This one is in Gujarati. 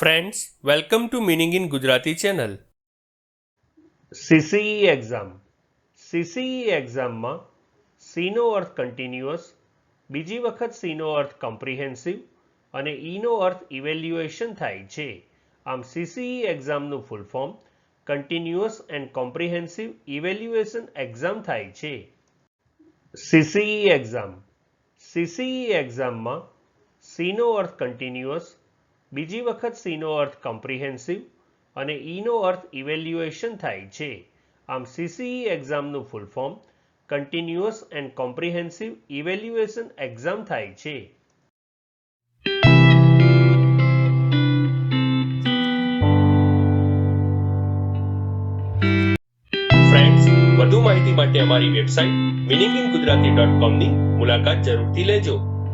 Friends welcome to meaning in Gujarati channel CCE exam CCE એક્ઝામમાં સીનો અર્થ કન્ટિન્યુઅસ બીજી વખત સીનો અર્થ કોમ્પ્રિહેન્સિવ અને ઈનો અર્થ ઇવેલ્યુએશન થાય છે. આમ CCE એક્ઝામનું full form continuous and comprehensive evaluation exam થાય છે. સીસીઈ એક્ઝામ સીસીઈ એક્ઝામમાં સીનો અર્થ કન્ટિન્યુઅસ બીજી વખત સીનો અર્થ કોમ્પ્રિહેન્સિવ અને ઈનો અર્થ ઇવેલ્યુએશન થાય છે. આમ CCE એક્ઝામનું full form continuous and comprehensive evaluation exam થાય છે. વધુ માહિતી માટે અમારી website meaning in Gujarati dot કોમની મુલાકાત જરૂરથી લેજો.